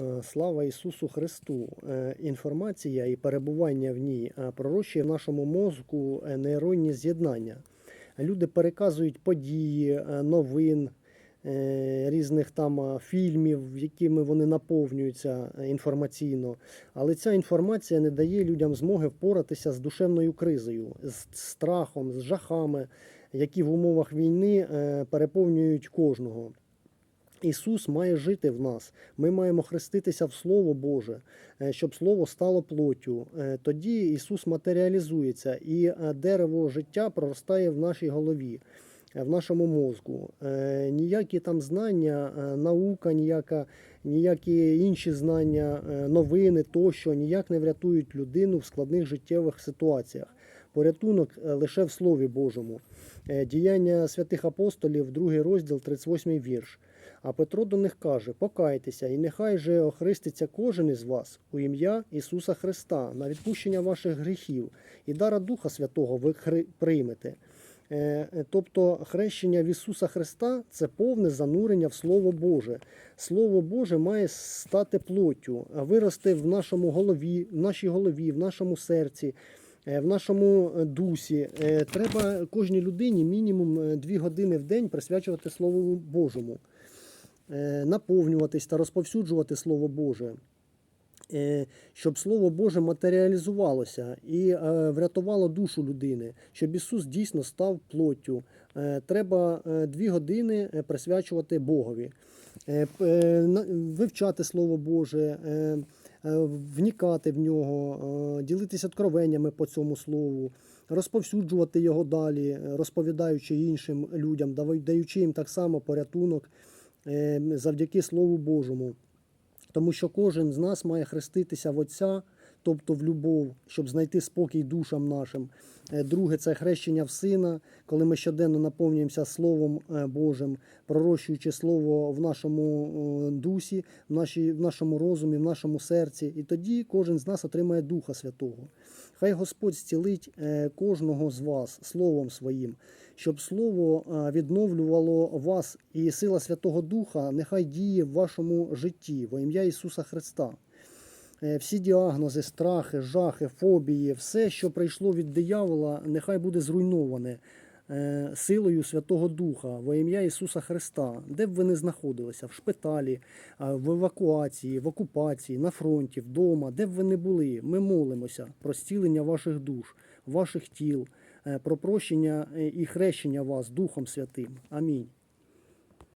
Е, Слава Ісусу Христу! Е, Інформація і перебування в ній е, пророщує в нашому мозку нейронні з'єднання. Люди переказують події, новин, різних там фільмів, якими вони наповнюються інформаційно. Але ця інформація не дає людям змоги впоратися з душевною кризою, з страхом, з жахами, які в умовах війни переповнюють кожного. Ісус має жити в нас. Ми маємо хреститися в Слово Боже, е, щоб Слово стало плоттю. Е, Тоді Ісус матеріалізується, і е, дерево життя проростає в нашій голові, в нашому мозку. Е, Ніякі там знання, е, наука, ніяка, ніякі інші знання, е, новини тощо ніяк не врятують людину в складних життєвих ситуаціях. Порятунок лише в Слові Божому. Діяння святих апостолів, другий розділ, 38 вірш. А Петро до них каже: Покайтеся, і нехай же охриститься кожен із вас у ім'я Ісуса Христа на відпущення ваших гріхів, і дара Духа Святого ви приймете. Е, е, Тобто хрещення в Ісуса Христа це повне занурення в Слово Боже. Слово Боже має стати плоттю, вирости в нашому голові, в нашій голові, в нашому серці, е, в нашому дусі. Треба кожній людині мінімум дві години в день присвячувати Слову Божому наповнюватись та розповсюджувати Слово Боже, щоб Слово Боже матеріалізувалося і е, врятувало душу людини, щоб Ісус дійсно став плоттю. Е, Треба е, дві години е, присвячувати Богові, Е, е, вивчати Слово Боже. е, е, Внікати в нього, е, ділитися откровеннями по цьому слову, розповсюджувати його далі, е, розповідаючи іншим людям, даючи їм так само порятунок е, завдяки Слову Божому. Тому що кожен з нас має хреститися в Отця, тобто в любов, щоб знайти спокій душам нашим. Е, Друге це хрещення в Сина, коли ми щоденно наповнюємося Словом е, Божим, пророщуючи Слово в нашому дусі, в, нашій, в нашому розумі, в нашому серці. І тоді кожен з нас отримає Духа Святого. Хай Господь зцілить е, кожного з вас Словом Своїм, щоб Слово відновлювало вас і сила Святого Духа нехай діє в вашому житті во ім'я Ісуса Христа. Е, Всі діагнози, страхи, жахи, фобії, все, що прийшло від диявола, нехай буде зруйноване е, силою Святого Духа во ім'я Ісуса Христа, де б ви не знаходилися, в шпиталі, е, в евакуації, в окупації, на фронті, вдома, де б ви не були, ми молимося про зцілення ваших душ, ваших тіл, про прощення і хрещення вас Духом Святим. Амінь.